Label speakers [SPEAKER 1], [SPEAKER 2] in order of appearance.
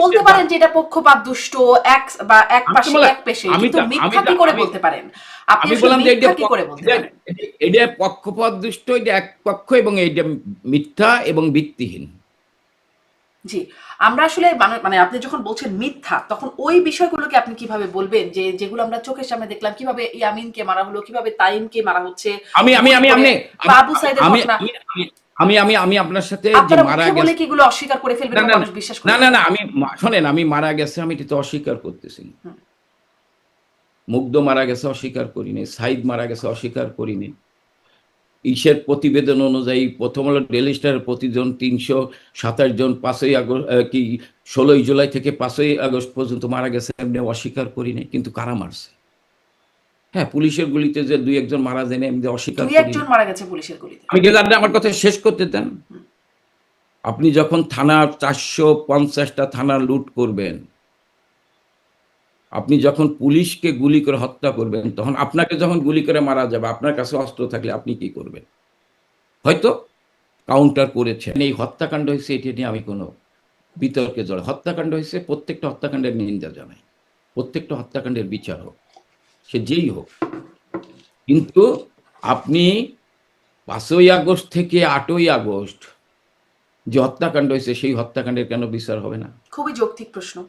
[SPEAKER 1] বলতে পারেন যে এটা পক্ষপাত দুষ্ট এক বা এক পাশে এক পেশে। কিন্তু মিথ্যা কি করে বলতে পারেন? আপনি
[SPEAKER 2] বললাম যে এটা
[SPEAKER 1] কি করে বলতে পারেন?
[SPEAKER 2] এটা পক্ষপাত দুষ্ট এটা এক পক্ষ এবং এটা মিথ্যা এবং ভিত্তিহীন।
[SPEAKER 1] জি। আমরা আসলে মানে- মানে আপনি যখন বলছেন মিথ্যা তখন ওই বিষয়গুলোকে আপনি কীভাবে বলবেন? যে যেগুলো আমরা চোখের সামনে দেখলাম কীভাবে ইয়ামিনকে মারা হলো কীভাবে তাইমকে মারা হচ্ছে?
[SPEAKER 2] আমি আমি আমি আমি
[SPEAKER 1] বাবু সাইদের ঘটনা।
[SPEAKER 2] আমি- আমি- আমি আপনার সাথে যে মারা গেছে
[SPEAKER 1] কি এগুলো অস্বীকার করে ফেলবেন মানুষ বিশ্বাস করে
[SPEAKER 2] না না না আমি শোনেন আমি মারা গেছে আমি এটা তো অস্বীকার করতেছি। মুগ্ধ মারা গেছে অস্বীকার করিনি সাইদ মারা গেছে অস্বীকার করিনি ইসের প্রতিবেদন অনুযায়ী প্রথম হলো ডেলি স্টারের প্রতিজন তিনশো সাতাশ জন পাঁচই আগস্ট কি ষোলোই জুলাই থেকে পাঁচই আগস্ট পর্যন্ত মারা গেছে এমনি অস্বীকার করিনি কিন্তু কারা মারছে? হ্যাঁ পুলিশের গুলিতে যে দুই একজন মারা যায় এমনি অস্বীকার
[SPEAKER 1] দুই একজন মারা গেছে পুলিশের গুলিতে।
[SPEAKER 2] আমি কিন্তু আপনি আমার কথা শেষ করতে দেন। আপনি যখন থানা চারশো পঞ্চাশটা থানা লুট করবেন আপনি যখন পুলিশকে গুলি করে হত্যা করবেন তখন আপনাকে যখন গুলি করে মারা যাবে আপনার কাছে অস্ত্র থাকলে আপনি কি করবেন? হয়তো কাউন্টার করেছেন। এই হত্যাকাণ্ড হয়েছে এটি নিয়ে আমি কোনো বিতর্কে জড় হত্যাকাণ্ড হয়েছে প্রত্যেকটা হত্যাকাণ্ডের নিন্দা জানাই। প্রত্যেকটা হত্যাকাণ্ডের বিচার হোক সে যেই হোক। কিন্তু আপনি পাঁচই আগস্ট থেকে আটই আগস্ট যে হত্যাকাণ্ড হয়েছে, সেই হত্যাকাণ্ডের কেন বিচার হবে না?
[SPEAKER 1] খুবই যৌক্তিক প্রশ্ন।